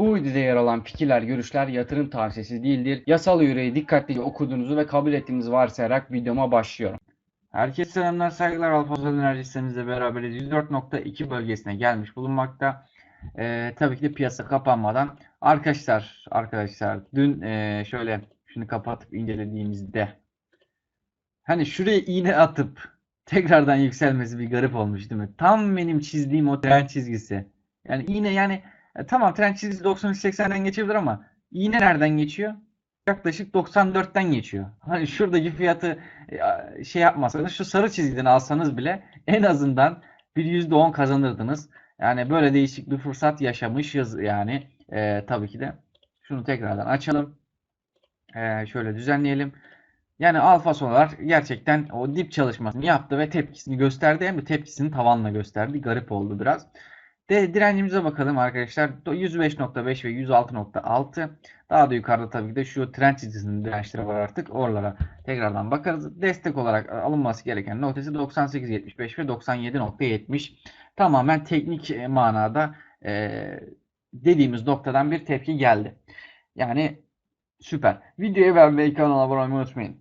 Bu videoda yer alan fikirler, görüşler yatırım tavsiyesi değildir. Yasal yüreği dikkatlice okuduğunuzu ve kabul ettiğinizi varsayarak videoma başlıyorum. Herkese selamlar, saygılar. Alfa Enerji sitemizle beraberiz. 104.2 bölgesine gelmiş bulunmakta. Ee, tabii ki de piyasa kapanmadan. Arkadaşlar, arkadaşlar dün ee, şöyle şunu kapatıp incelediğimizde hani şuraya iğne atıp tekrardan yükselmesi bir garip olmuş değil mi? Tam benim çizdiğim o trend çizgisi. Yani iğne yani e, tamam trend çizgisi 93-80'den geçebilir ama iğne nereden geçiyor? Yaklaşık 94'ten geçiyor. Hani şuradaki fiyatı e, şey yapmasanız şu sarı çizgiden alsanız bile en azından bir %10 kazanırdınız. Yani böyle değişik bir fırsat yaşamışız yani. E, tabii ki de şunu tekrardan açalım. E, şöyle düzenleyelim. Yani alfa solar gerçekten o dip çalışmasını yaptı ve tepkisini gösterdi. Hem de tepkisini tavanla gösterdi. Garip oldu biraz. De, direncimize bakalım arkadaşlar. 105.5 ve 106.6. Daha da yukarıda tabii ki de şu trend çizgisinin dirençleri var artık. Oralara tekrardan bakarız. Destek olarak alınması gereken noktası 98.75 ve 97.70. Tamamen teknik e, manada e, dediğimiz noktadan bir tepki geldi. Yani süper. Videoyu beğenmeyi, kanala abone olmayı unutmayın.